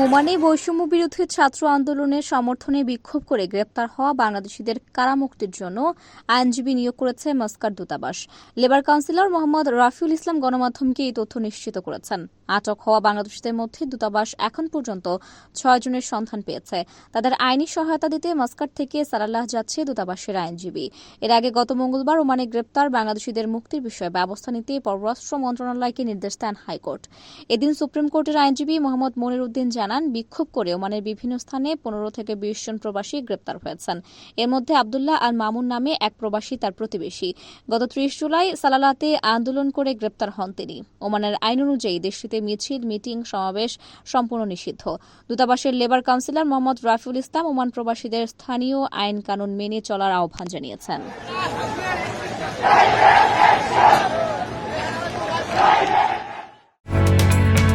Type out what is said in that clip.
ওমানে বৈষম্য বিরোধী ছাত্র আন্দোলনের সমর্থনে বিক্ষোভ করে গ্রেপ্তার হওয়া বাংলাদেশিদের কারামুক্তির জন্য আইনজীবী নিয়োগ করেছে মস্কার দূতাবাস। লেবার কাউন্সিলর মোহাম্মদ রাফিউল ইসলাম গণমাধ্যমকে এই তথ্য নিশ্চিত করেছেন। আটক হওয়া বাংলাদেশিদের মধ্যে দূতাবাস এখন পর্যন্ত ছয় জনের সন্ধান পেয়েছে। তাদের আইনি সহায়তা দিতে মস্কাট থেকে সারাল্লাহ যাচ্ছে দূতাবাসের আইনজীবী। এর আগে গত মঙ্গলবার ওমানে গ্রেপ্তার বাংলাদেশিদের মুক্তির বিষয়ে ব্যবস্থা নিতে পররাষ্ট্র মন্ত্রণালয়কে নির্দেশ দেন হাইকোর্ট। এদিন সুপ্রিম কোর্টের আইনজীবী মোহাম্মদ মনির উদ্দিন জানান, বিক্ষোভ করে ওমানের বিভিন্ন স্থানে পনেরো থেকে বিশ জন প্রবাসী গ্রেপ্তার হয়েছেন। এর মধ্যে আবদুল্লাহ আল মামুন নামে এক প্রবাসী তার প্রতিবেশী। গত ত্রিশ জুলাই সালালাতে আন্দোলন করে গ্রেপ্তার হন তিনি। ওমানের আইন অনুযায়ী দেশটিতে মিছিল, মিটিং, সমাবেশ সম্পূর্ণ নিষিদ্ধ। দূতাবাসের labour councillor Mohammad Rafiul Islam Oman প্রবাসীদের স্থানীয় আইন কানুন মেনে চলার আহ্বান জানিয়েছেন।